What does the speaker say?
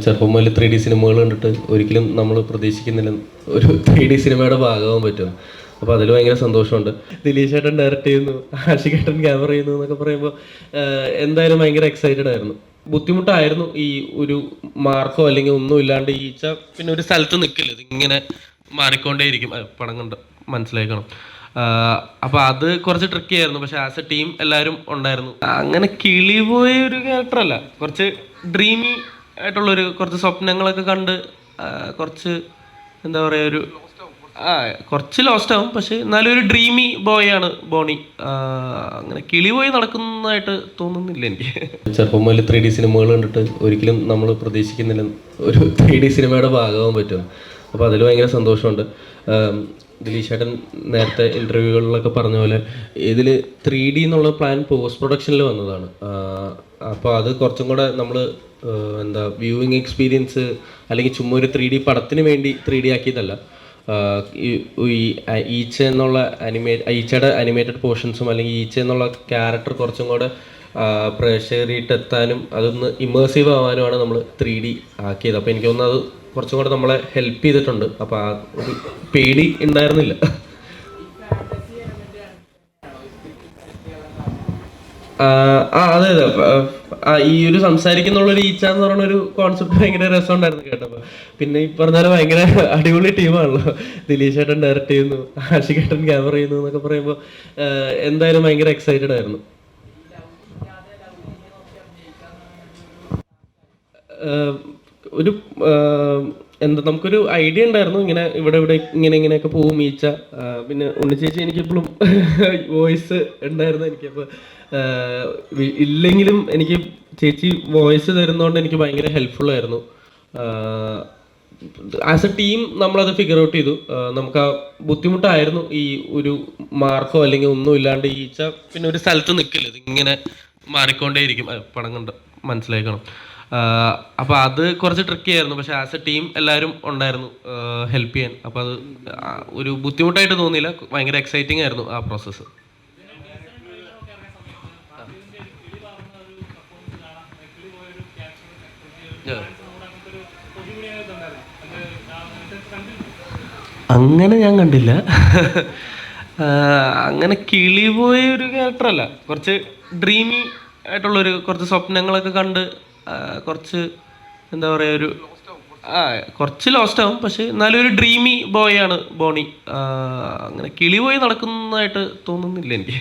ചെറുപ്പം മുതൽ three D സിനിമകൾ കണ്ടിട്ട് ഒരിക്കലും നമ്മൾ പ്രതീക്ഷിക്കുന്നില്ല. ഒരു ത്രീ ഡി സിനിമയുടെ ഭാഗമാകാൻ പറ്റും. അപ്പോൾ അതിൽ ഭയങ്കര സന്തോഷമുണ്ട്. ദിലീഷ് ഏട്ടൻ ഡയറക്റ്റ് ചെയ്യുന്നു. ആഷികേട്ടൻ ക്യാമറ ചെയ്യുന്നു എന്നൊക്കെ പറയുമ്പോൾ എന്തായാലും ഭയങ്കര എക്സൈറ്റഡ് ആയിരുന്നു. ബുദ്ധിമുട്ടായിരുന്നു ഈ ഒരു മാർക്കോ അല്ലെങ്കിൽ ഒന്നും ഇല്ലാണ്ട് ഈച്ച പിന്നെ ഒരു സ്ഥലത്ത് നിൽക്കില്ല ഇതിങ്ങനെ മാറിക്കൊണ്ടേയിരിക്കും. പണം കണ്ട് മനസ്സിലാക്കണം അപ്പോൾ അത് കുറച്ച് ട്രിക്കി ആയിരുന്നു. പക്ഷെ ആസ് എ ടീം എല്ലാവരും ഉണ്ടായിരുന്നു. അങ്ങനെ കിളി പോയ ഒരു ക്യാരക്ടർ അല്ല. കുറച്ച് ഡ്രീമി ആയിട്ടുള്ളൊരു കുറച്ച് സ്വപ്നങ്ങളൊക്കെ കണ്ട് കുറച്ച് എന്താ പറയുക ഒരു ആ കുറച്ച് ലോസ്റ്റ് ആവും. പക്ഷെ എന്നാലും ഒരു ഡ്രീമി ബോയ് ആണ് ബോണി. അങ്ങനെ കിളി പോയി നടക്കുന്നതായിട്ട് തോന്നുന്നില്ല എനിക്ക്. ചെറുപ്പം മുതൽ ത്രീ ഡി സിനിമകൾ കണ്ടിട്ട് ഒരിക്കലും നമ്മൾ പ്രതീക്ഷിക്കുന്നില്ല ഒരു ത്രീ ഡി സിനിമയുടെ ഭാഗമാകാൻ പറ്റും. അപ്പോൾ അതിൽ ഭയങ്കര സന്തോഷമുണ്ട്. ആം, ദിലീഷ് ചേട്ടൻ നേരത്തെ ഇന്റർവ്യൂകളിലൊക്കെ പറഞ്ഞ പോലെ ഇതിൽ ത്രീ ഡി എന്നുള്ള പ്ലാൻ പോസ്റ്റ് പ്രൊഡക്ഷനിൽ വന്നതാണ്. അപ്പോൾ അത് കുറച്ചും കൂടെ നമ്മൾ എന്താ വ്യൂവിങ് എക്സ്പീരിയൻസ് അല്ലെങ്കിൽ ചുമ്മാ ഒരു ത്രീ ഡി പടത്തിന് വേണ്ടി ത്രീ ഡി ആക്കിയതല്ല. ഈ ഈച്ച എന്നുള്ള അനിമേ ഈച്ചയുടെ അനിമേറ്റഡ് പോർഷൻസും അല്ലെങ്കിൽ ഈച്ച എന്നുള്ള ക്യാരക്ടർ കുറച്ചും കൂടെ ആഹ് പ്രേക്ഷകരിട്ട് എത്താനും അതൊന്ന് ഇമേഴ്സീവ് ആവാനുമാണ് നമ്മൾ ത്രീ ഡി ആക്കിയത്. അപ്പോൾ എനിക്ക് തോന്നുന്നു അത് കുറച്ചും കൂടെ നമ്മളെ ഹെൽപ്പ് ചെയ്തിട്ടുണ്ട്. അപ്പോൾ ആ ഒരു പേടി ഉണ്ടായിരുന്നില്ല. ആ അതെ അതെ. ആ, ഈ ഒരു സംസാരിക്കുന്നുള്ള ഒരു ഈച്ച എന്ന് പറയുന്ന ഒരു കോൺസെപ്റ്റ് ഭയങ്കര രസമുണ്ടായിരുന്നു കേട്ടപ്പോൾ പിന്നെ ഈ പറഞ്ഞാൽ ഭയങ്കര അടിപൊളി ടീമാണല്ലോ ദിലീഷ് ഏട്ടൻ ഡയറക്റ്റ് ചെയ്യുന്നു ആഷികേട്ടൻ ക്യാമറ ചെയ്യുന്നു എന്നൊക്കെ പറയുമ്പോൾ എന്തായാലും ഭയങ്കര എക്സൈറ്റഡ് ആയിരുന്നു. ഒരു എന്താ നമുക്കൊരു ഐഡിയ ഉണ്ടായിരുന്നു. ഇങ്ങനെ ഇവിടെ ഇവിടെ ഇങ്ങനെ ഇങ്ങനെയൊക്കെ പോവും ഈച്ച. പിന്നെ ഉണ്ണിച്ചേച്ചി എനിക്കിപ്പോഴും വോയിസ് ഉണ്ടായിരുന്നു. എനിക്കപ്പോൾ ഇല്ലെങ്കിലും എനിക്ക് ചേച്ചി വോയിസ് തരുന്നതുകൊണ്ട് എനിക്ക് ഭയങ്കര ഹെൽപ്ഫുൾ ആയിരുന്നു. ആസ് എ ടീം നമ്മളത് ഫിഗർ ഔട്ട് ചെയ്തു. നമുക്ക് ആ ബുദ്ധിമുട്ടായിരുന്നു ഈ ഒരു മാർക്കോ അല്ലെങ്കിൽ ഒന്നും ഇല്ലാണ്ട് ഈച്ച പിന്നെ ഒരു സ്ഥലത്ത് നിൽക്കില്ല ഇതിങ്ങനെ മാറിക്കൊണ്ടേയിരിക്കും. പണം കണ്ട് മനസ്സിലാക്കണം അപ്പോൾ അത് കുറച്ച് ട്രിക്കി ആയിരുന്നു. പക്ഷെ ആസ് എ ടീം എല്ലാവരും ഉണ്ടായിരുന്നു ഹെൽപ്പ് ചെയ്യാൻ. അപ്പോൾ അത് ഒരു ബുദ്ധിമുട്ടായിട്ട് തോന്നിയില്ല. ഭയങ്കര എക്സൈറ്റിംഗ് ആയിരുന്നു ആ പ്രോസസ്സ് അങ്ങനെ ഞാൻ കണ്ടില്ല. അങ്ങനെ കിളി പോയ ഒരു ക്യാരക്ടർ അല്ല. കുറച്ച് ഡ്രീമി ആയിട്ടുള്ളൊരു കുറച്ച് സ്വപ്നങ്ങളൊക്കെ കണ്ട് കുറച്ച് എന്താ പറയുക ഒരു ആ കുറച്ച് ലോസ്റ്റ് ആവും. പക്ഷേ എന്നാലും ഒരു ഡ്രീമി ബോയ് ആണ് ബോണി. അങ്ങനെ കിളിപോയി നടക്കുന്നതായിട്ട് തോന്നുന്നില്ല എനിക്ക്.